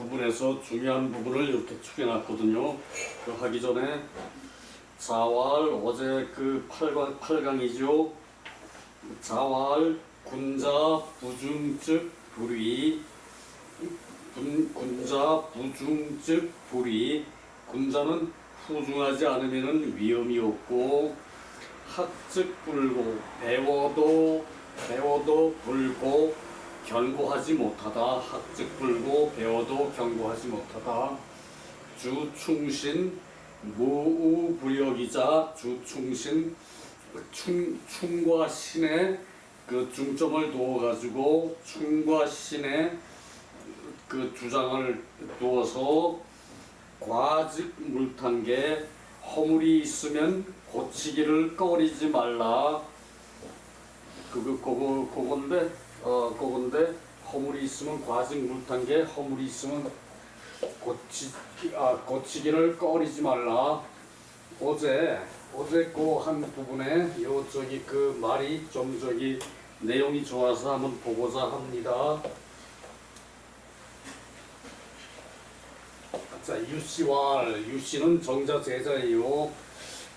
부분에서 중요한 부분을 이렇게 추겨놨거든요. 그 하기 전에 자활 어제 그 8강, 8강이죠. 자활 군자 부중즉 불위 군, 군자 부중즉 불위 군자는 후중하지 않으면 위험이 없고 학즉 불고 배워도 배워도 불고 견고하지 못하다 학즉 불고 배워도 견고하지 못하다 주충신 무우불역이자 주충신 충, 충과 신의 그 중점을 두어 가지고 충과 신의 그 주장을 두어서 과직 물탄게 허물이 있으면 고치기를 꺼리지 말라. 그거 그거 그건데 어 그건데 허물이 있으면 과직 물탄게 허물이 있으면 고치 아 고치기를 꺼리지 말라. 어제 어제 그 한 부분에 요 저기 그 말이 좀 저기 내용이 좋아서 한번 보고자 합니다. 자, 유씨와 유씨는 정자 제자이요.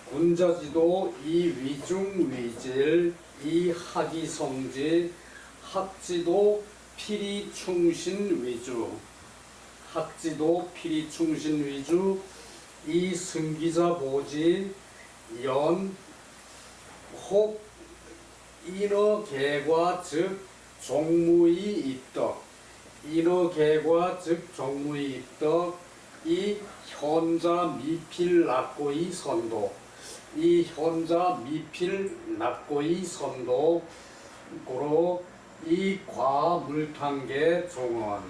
군자지도 이 위중 위질 이 학이 성지 학지도 필이 충신 위주. 학지도 필이 충신 위주. 이 승기자 보지 연혹 인어 개과 즉 종무이 입덕 인어 개과 즉 종무이 입덕 이 현자 미필 낙고이 선도. 이 현자 미필 낙고이 선도. 고로 이 과 물탄계 종원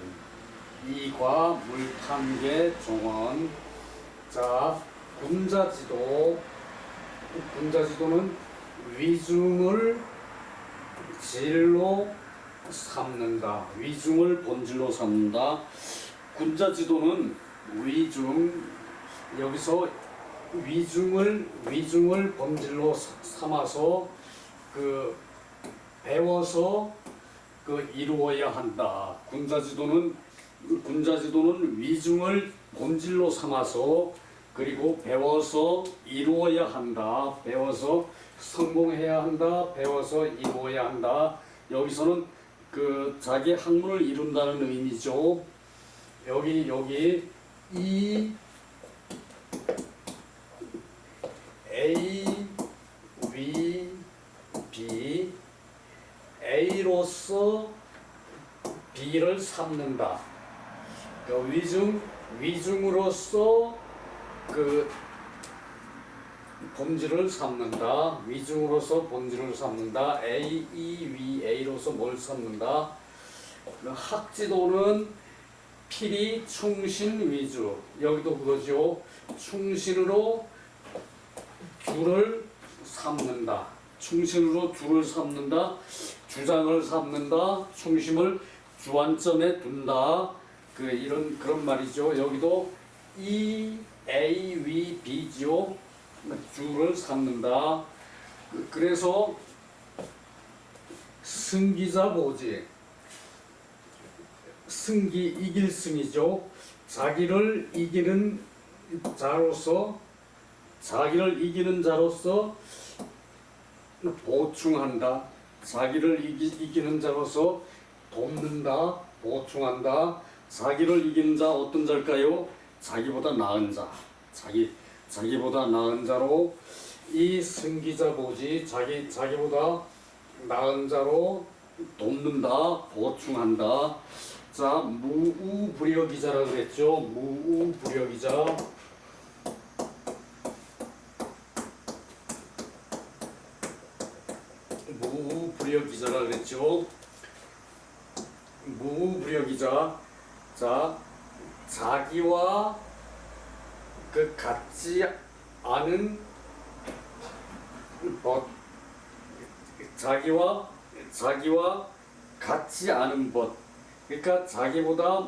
이 과 물탄계 종원 자 군자지도 군자지도는 위중을 질로 삼는다. 위중을 본질로 삼는다. 군자지도는 위중 여기서 위중을 위중을 본질로 사- 삼아서 그 배워서 그 이루어야 한다. 군자지도는 군자지도는 위중을 본질로 삼아서 그리고 배워서 이루어야 한다. 배워서 성공해야 한다. 배워서 이루어야 한다. 여기서는 그 자기 학문을 이룬다는 의미죠. 여기 여기 이 A, V, B A로서 B를 삼는다. 그 위중 위중으로서 그 본질을 삼는다. 위중으로서 본질을 삼는다. A, E, V, A로서 뭘 삼는다. 그 학지도는 필이 충신 위주. 여기도 그거죠. 충신으로 줄을 삼는다. 충신으로 줄을 삼는다. 주장을 삼는다. 중심을 주안점에 둔다. 그 이런 그런 말이죠. 여기도 E A V B죠. 줄을 삼는다. 그- 그래서 승기자 보지. 승기 이길 승이죠. 자기를 이기는 자로서 자기를 이기는 자로서 보충한다. 자기를 이기, 이기는 자로서 돕는다. 보충한다. 자기를 이기는 자 어떤 자일까요? 자기보다 나은 자. 자기 자기보다 나은 자로 이 승기자 보지 자기 자기보다 나은 자로 돕는다. 보충한다. 자, 무우불여기자라고 그랬죠. 무우불여기자. 무불여 기자라 그랬죠. 무불여기자. 자, 자기와 그 같지 않은 것, 자기와 자기와 같지 않은 것. 그러니까 자기보다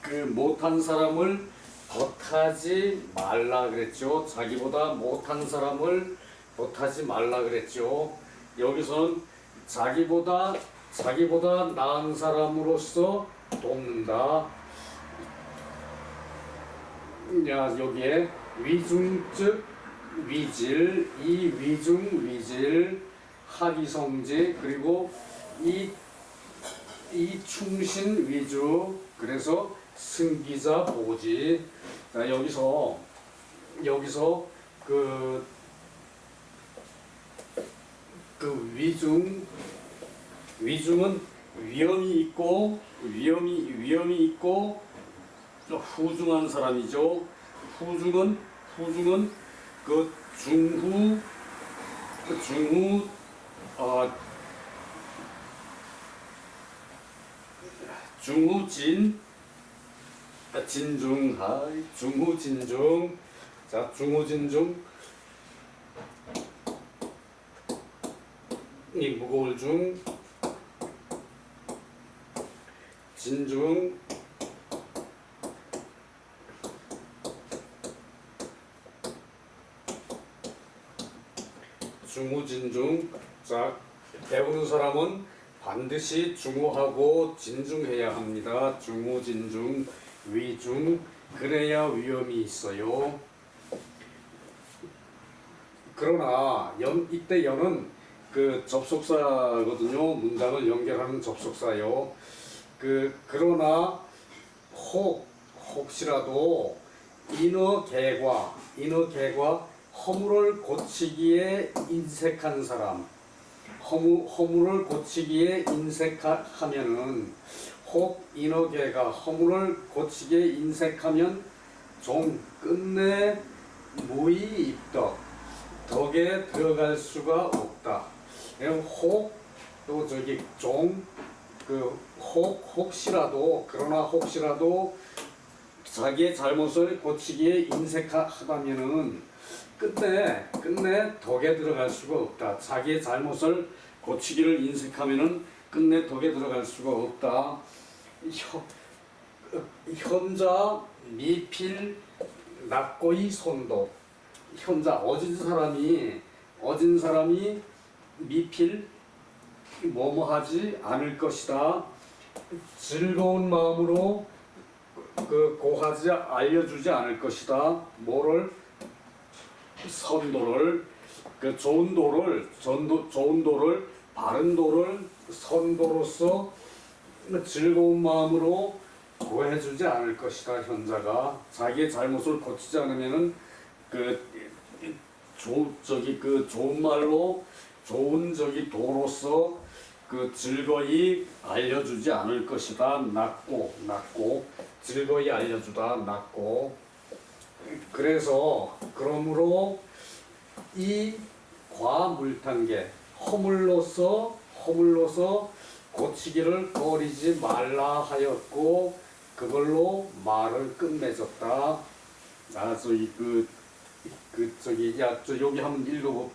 그 못한 사람을 덧하지 말라 그랬죠. 자기보다 못한 사람을 덧하지 말라 그랬죠. 여기서는 자기보다 자기보다 나은 사람으로서 돕는다. 야 여기에 위중즉 위질 이 위중 위질 하기성제 그리고 이 이 충신 위주 그래서 승기자 보지 자 여기서 여기서 그, 그 위중 위중은 위험이 있고 위험이 위험이 있고 또 후중한 사람이죠. 후중은 후중은 그 중후 그 중후 어, 중후진 아, 진중하 중후진중 자 중후진중 이 무거울 중 진중 중후진중 자 배우는 사람은 반드시 중후하고 진중해야 합니다. 중후진중 위중 그래야 위험이 있어요. 그러나 연 이때 연은 그 접속사거든요. 문장을 연결하는 접속사요. 그 그러나 혹 혹시라도 인어 개과 인어 개과 허물을 고치기에 인색한 사람 허무, 허물을 고치기에 인색하면은 혹 인어계가 허물을 고치기에 인색하면 좀 끝내 무의 입덕 덕에 들어갈 수가 없다. 혹 또 저기 좀그 혹 혹시라도 그러나 혹시라도 자기의 잘못을 고치기에 인색하다면은 끝내 끝내 덕에 들어갈 수가 없다. 자기의 잘못을 고치기를 인색하면은 끝내 덕에 들어갈 수가 없다. 현, 현자 미필 낙고의 손도 현자 어진 사람이 어진 사람이 미필 뭐뭐하지 않을 것이다. 즐거운 마음으로 그 고하지 알려주지 않을 것이다. 뭐를 선도를 그 좋은 도를 전도 좋은 도를 바른 도를 선도로서 즐거운 마음으로 구해주지 않을 것이다 현자가 자기의 잘못을 고치지 않으면은 그 조, 저기 그 좋은 말로 좋은 저기 도로서 그 즐거이 알려주지 않을 것이다. 낫고 낫고 즐거이 알려주다. 낫고. 그래서 그러므로 이 과물탄계 허물로서 허물로서 고치기를 꺼리지 말라 하였고 그걸로 말을 끝맺었다. 아 저기 그, 그 저기 야저 여기 한번 읽어 보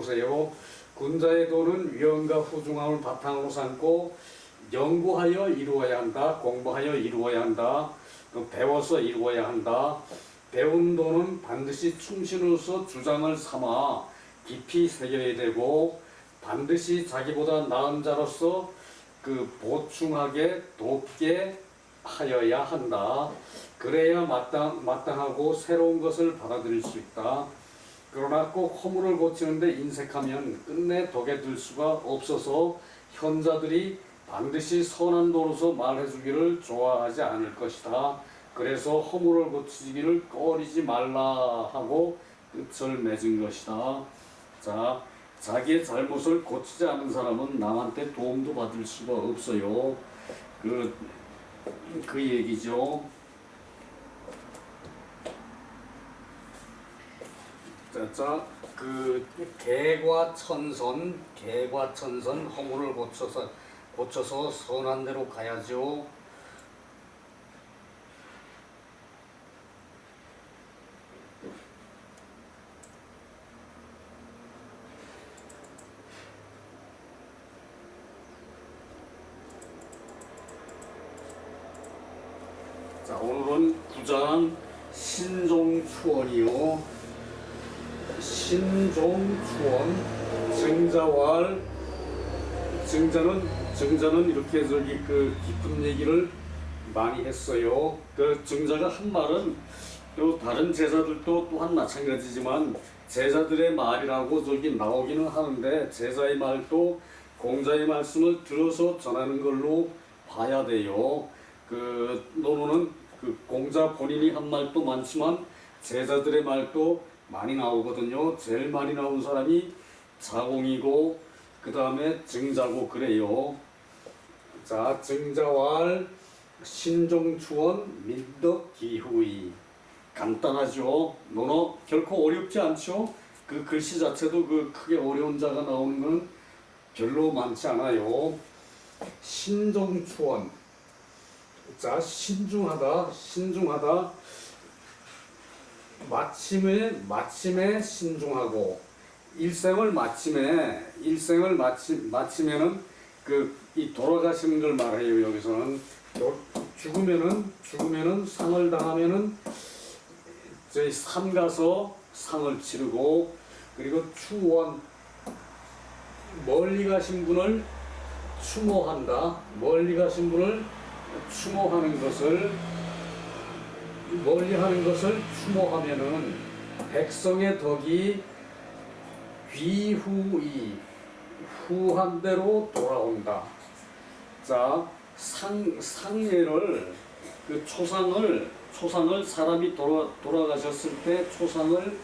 세요. 군자의 도는 위엄과 후중함을 바탕으로 삼고 연구하여 이루어야 한다. 공부하여 이루어야 한다. 또 배워서 이루어야 한다. 배운 도는 반드시 충신으로서 주장을 삼아 깊이 새겨야 되고 반드시 자기보다 나은 자로서 그 보충하게 돕게 하여야 한다. 그래야 마땅, 마땅하고 새로운 것을 받아들일 수 있다. 그러나 꼭 허물을 고치는데 인색하면 끝내 덕에 들 수가 없어서 현자들이 반드시 선한 도로서 말해주기를 좋아하지 않을 것이다. 그래서 허물을 고치기를 꺼리지 말라 하고 끝을 맺은 것이다. 자, 자기의 잘못을 고치지 않은 사람은 남한테 도움도 받을 수가 없어요. 그, 그 얘기죠. 자, 자, 그 개과 천선, 개과 천선 허물을 고쳐서 고쳐서 선한 대로 가야죠. 자, 오늘은 구장 신종추원이요. 신종추원 증자왈 증자는 증자는 이렇게 저기 그 깊은 얘기를 많이 했어요. 그 증자가 한 말은 또 다른 제자들도 또한 마찬가지지만 제자들의 말이라고 저기 나오기는 하는데 제자의 말도 공자의 말씀을 들어서 전하는 걸로 봐야 돼요. 그 노노는 그 공자 본인이 한 말도 많지만 제자들의 말도 많이 나오거든요. 제일 많이 나온 사람이 자공이고 그 다음에 증자고 그래요. 자 증자왈 신종추원 민덕 기후이 간단하죠. 논어 결코 어렵지 않죠. 그 글씨 자체도 그 크게 어려운 자가 나오는 건 별로 많지 않아요. 신종추원 자 신중하다 신중하다 마침에 마침에 신중하고 일생을 마침에 일생을 마침 마치면은 그 이 돌아가시는 걸 말해요 여기서는 도- 죽으면은 죽으면은 상을 당하면은 저희 산 가서 상을 치르고 그리고 추원 멀리 가신 분을 추모한다. 멀리 가신 분을 추모하는 것을 멀리 하는 것을 추모하면은 백성의 덕이 귀후이 후한 대로 돌아온다. 자, 상 상예를 그 초상을 초상을 사람이 돌아 돌아가셨을 때 초상을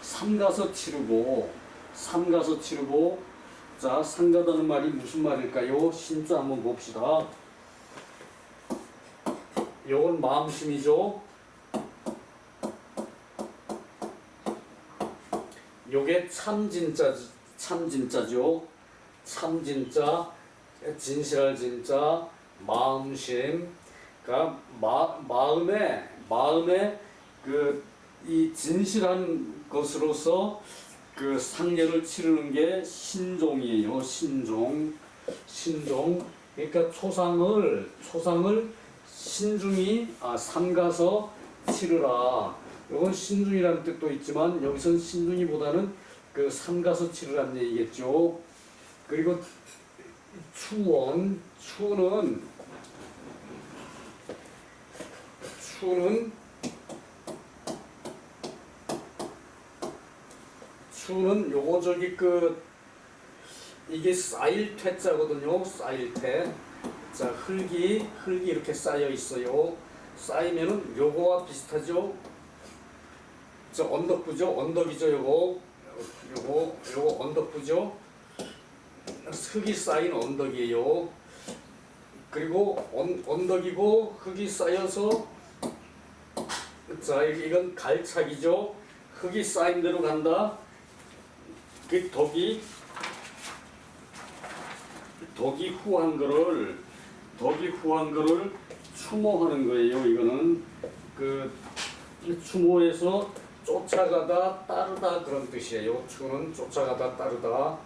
삼가서 치르고 삼가서 치르고 자 상가다는 말이 무슨 말일까요? 신자 한번 봅시다. 요건 마음심이죠. 요게 참진짜 참진짜죠. 참진짜 진실할 진짜 마음심 그러니까 마, 마음에 마음에 그 이 진실한 것으로서 그 상례를 치르는 게 신종이에요. 신종 신종 그러니까 초상을 초상을 신중히 아 삼가서 치르라. 이건 신중이라는 뜻도 있지만 여기선 신중이보다는 그 삼가서 치르라는 얘기겠죠. 그리고 추원 추는 추는 추는 요거 저기 그 이게 쌓일 퇴자거든요. 쌓일 퇴. 자 흙이 흙이 이렇게 쌓여 있어요. 쌓이면은 요거와 비슷하죠. 저 언덕부죠. 언덕이죠. 요거 요거 요거 언덕부죠. 흙이 쌓인 언덕이에요. 그리고 언, 언덕이고 흙이 쌓여서 자 이건 갈착이죠. 흙이 쌓인 대로 간다. 그 덕이 덕이 후한 거를 덕이 후한 거를 추모하는 거예요. 이거는 그 추모에서 쫓아가다 따르다 그런 뜻이에요. 추는 쫓아가다 따르다.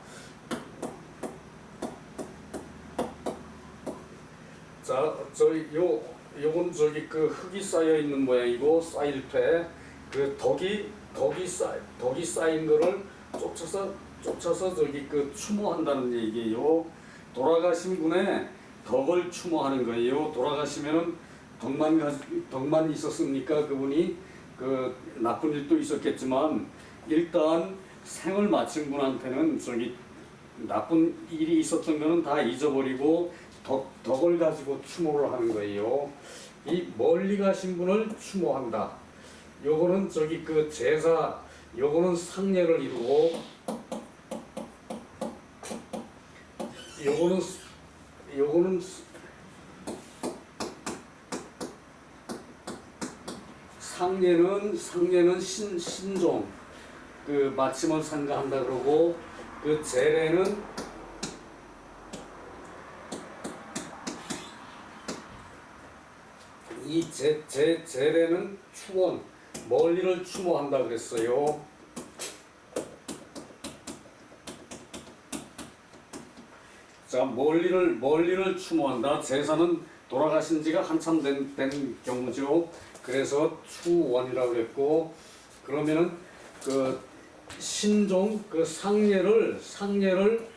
자, 저기 요 요건 저기 그 흙이 쌓여 있는 모양이고 쌓일 때 그 덕이 덕이 쌓 덕이 쌓인 거를 쫓아서 쫓아서 저기 그 추모한다는 얘기예요. 돌아가신 분의 덕을 추모하는 거예요. 돌아가시면은 덕만 가 덕만 있었습니까? 그분이 그 나쁜 일도 있었겠지만 일단 생을 마친 분한테는 저기 나쁜 일이 있었던 거는 다 잊어버리고 덕, 덕을 가지고 추모를 하는 거예요. 이 멀리 가신 분을 추모한다. 요거는 저기 그 제사, 요거는 상례를 이루고, 요거는 스- 요거는 스- 상례는 상례는 신 신종 그 마침을 상가한다 그러고 그 제례는 이 제, 제, 제례는 추원, 멀리를 추모한다 그랬어요. 자, 멀리를, 멀리를 추모한다. 제사는 돌아가신 지가 한참 된, 된 경우죠. 그래서 추원이라고 그랬고, 그러면은 그 신종, 그 상례를, 상례를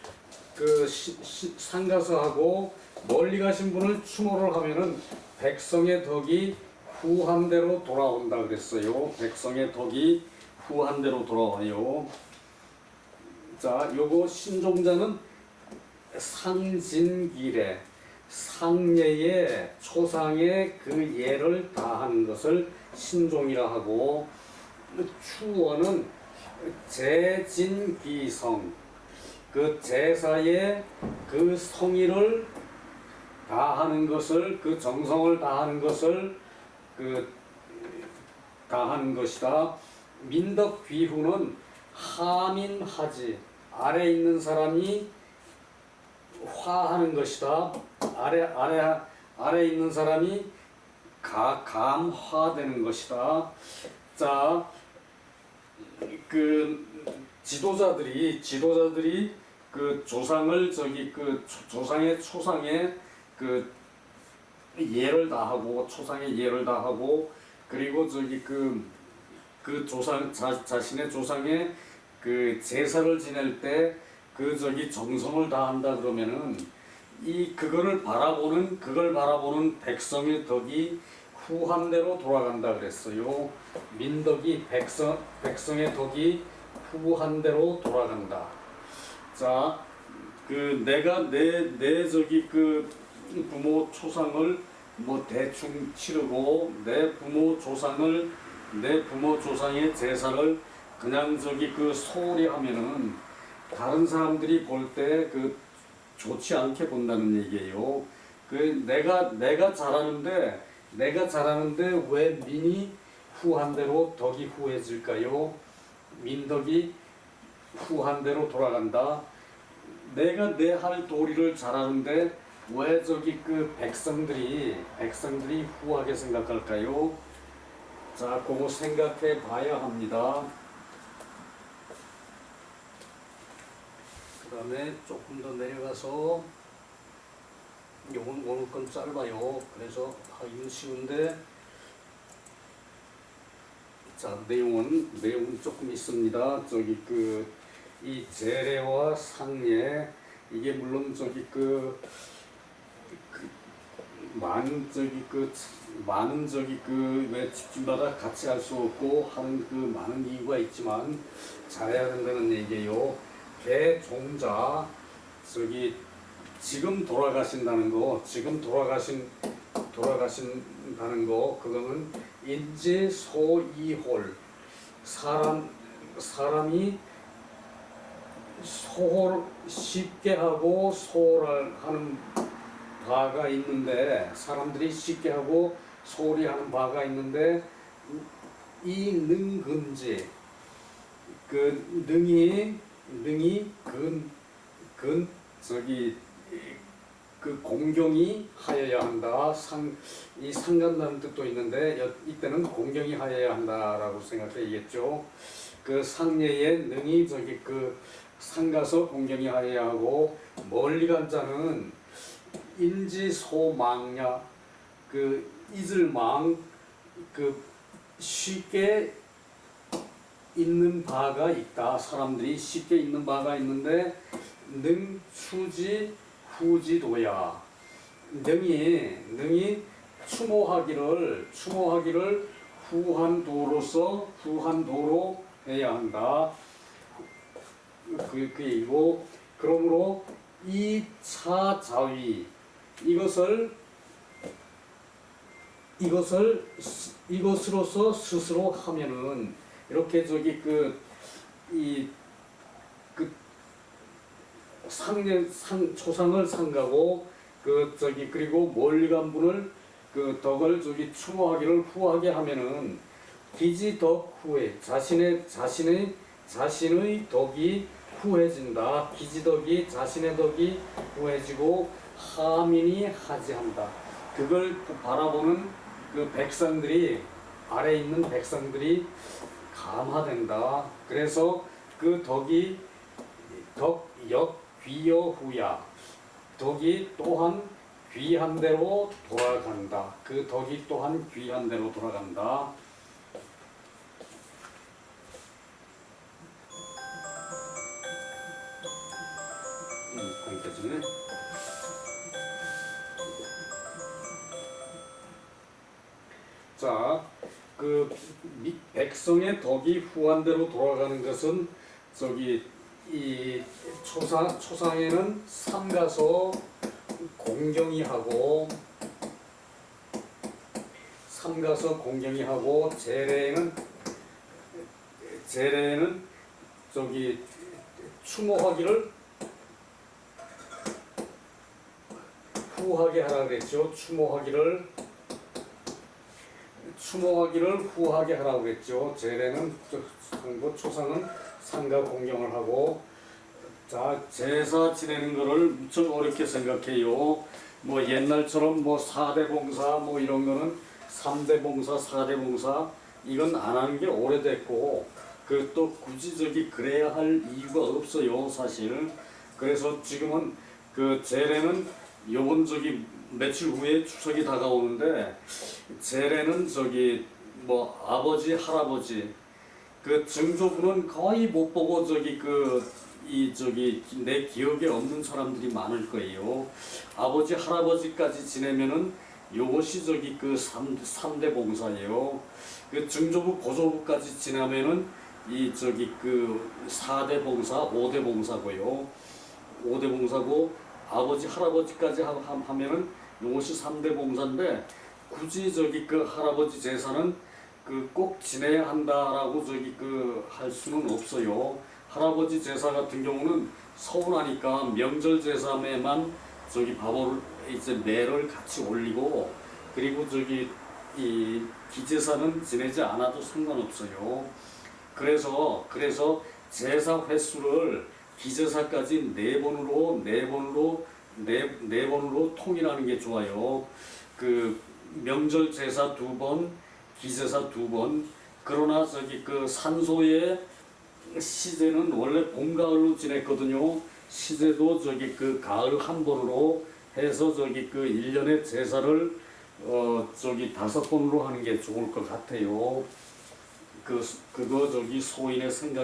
그 시, 시, 상가서 하고 멀리 가신 분을 추모를 하면은 백성의 덕이 후한대로 돌아온다 그랬어요. 백성의 덕이 후한대로 돌아와요. 자, 요거 신종자는 상진길에 상예의 초상의 그 예를 다하는 것을 신종이라 하고 추원은 제진기성 그 제사의 그 성의를 다하는 것을 그 정성을 다하는 것을 그 다하는 것이다. 민덕 귀후는 하민하지 아래 있는 사람이 화하는 것이다. 아래 아래 아래 있는 사람이 가, 감화되는 것이다. 자, 그 지도자들이 지도자들이 그 조상을 저기 그 조- 조상의 초상에 그 예를 다하고 초상의 예를 다하고 그리고 저기 그 그 조상 자, 자신의 조상의 그 제사를 지낼 때 그 저기 정성을 다한다 그러면은 이 그거를 바라보는 그걸 바라보는 백성의 덕이 후한대로 돌아간다 그랬어요. 민덕이 백성 백성의 덕이 후한대로 돌아간다. 자, 그 내가 내 내 저기 그 부모 초상을 뭐 대충 치르고 내 부모 조상을 내 부모 조상의 제사를 그냥 저기 그 소홀히 하면은 다른 사람들이 볼 때그 좋지 않게 본다는 얘기예요. 그 내가 내가 잘하는데 내가 잘하는데 왜 민이 후한 대로 덕이 후해질까요? 민덕이 후한 대로 돌아간다. 내가 내 할 도리를 잘하는데 왜 저기 그 백성들이 백성들이 후하게 생각할까요? 자, 그거 생각해 봐야 합니다. 그 다음에 조금 더 내려가서 요건 오늘 건 짧아요. 그래서 하기는 쉬운데 자 내용은 내용은 조금 있습니다. 저기 그 이 재래와 상례 이게 물론 저기 그, 그 많은 저기 그 많은 저기 그왜 집집마다 같이 할 수 없고 하는 그 많은 이유가 있지만 잘해야 된다는 얘기예요. 개 종자. 저기 지금 돌아가신다는 거 지금 돌아가신 돌아가신다는 거 그거는 인지 소이홀. 사람 사람이 소홀 쉽게 하고 소홀하는 바가 있는데 사람들이 쉽게 하고 소홀히 하는 바가 있는데 이 능근지. 그 능이 능이 근, 근 저기 그 공경이 하여야 한다. 상, 이 상간다는 뜻도 있는데 여- 이때는 공경이 하여야 한다라고 생각해야겠죠. 그 상례의 능이 저기 그 상가서 공경이 하여야 하고 멀리 간 자는 인지 소망야 그 잊을망 그 쉽게 있는 바가 있다. 사람들이 쉽게 있는 바가 있는데 능 추지 후지도야. 능이 능이 추모하기를 추모하기를 후한도로서 후한도로 해야 한다. 그 그이고 그러므로 이 차자위 이것을 이것을 스- 이것으로서 스스로 하면은 이렇게 저기 그이그 상례 상 초상을 상가고 그 저기 그리고 멀리 간 분을 그 덕을 저기 추모하기를 후하게 하면은 기지 덕 후에 자신의 자신의 자신의 덕이 후해진다. 기지덕이 자신의 덕이 후해지고 하민이 하지한다. 그걸 바라보는 그 백성들이 아래 있는 백성들이 감화된다. 그래서 그 덕이 덕역 귀여후야. 덕이 또한 귀한 대로 돌아간다. 그 덕이 또한 귀한 대로 돌아간다. 그 미- 백성의 덕이 후한대로 돌아가는 것은 저기 이 초상 초상에는 삼가서 공경이 하고 삼가서 공경이 하고 제례에는 제례에는 저기 추모하기를 후하게 하라 그랬죠. 추모하기를 추모하기를 후하게 하라고 그랬죠. 제례는 상부 초상은 상가 공경을 하고 자 제사 지내는 거를 무척 어렵게 생각해요. 뭐 옛날처럼 뭐 4대 봉사 뭐 이런 거는 3대 봉사, 4대 봉사 이건 안 하는 게 오래됐고 그 또 굳이 저기 그래야 할 이유가 없어요 사실. 그래서 지금은 그 제례는 요번 저기 며칠 후에 추석이 다가오는데 제례는 저기 뭐 아버지 할아버지 그 증조부는 거의 못 보고 저기 그 이 저기 내 기억에 없는 사람들이 많을 거예요. 아버지 할아버지까지 지내면은 요것이 저기 그 삼, 삼대 봉사예요. 그 증조부 고조부까지 지나면은 이 저기 그 4대 봉사, 5대 봉사고요. 5대 봉사고 아버지 할아버지까지 하면은 요것이 3대 봉사인데 굳이 저기 그 할아버지 제사는 그 꼭 지내야 한다라고 저기 그 할 수는 없어요. 할아버지 제사 같은 경우는 서운하니까 명절 제사에만 저기 밥을 이제 매를 같이 올리고 그리고 저기 이 기제사는 지내지 않아도 상관없어요. 그래서 그래서 제사 횟수를 기제사까지 네 번으로 네 번으로 네, 네 번으로 통일하는 게 좋아요. 그 명절 제사 두 번, 기제사 두 번. 그러나 저기 그 산소의 시제는 원래 봄 가을로 지냈거든요. 시제도 저기 그 가을 한 번으로 해서 저기 그 1년의 제사를 어 저기 다섯 번으로 하는 게 좋을 것 같아요. 그 그거 저기 소인의 생각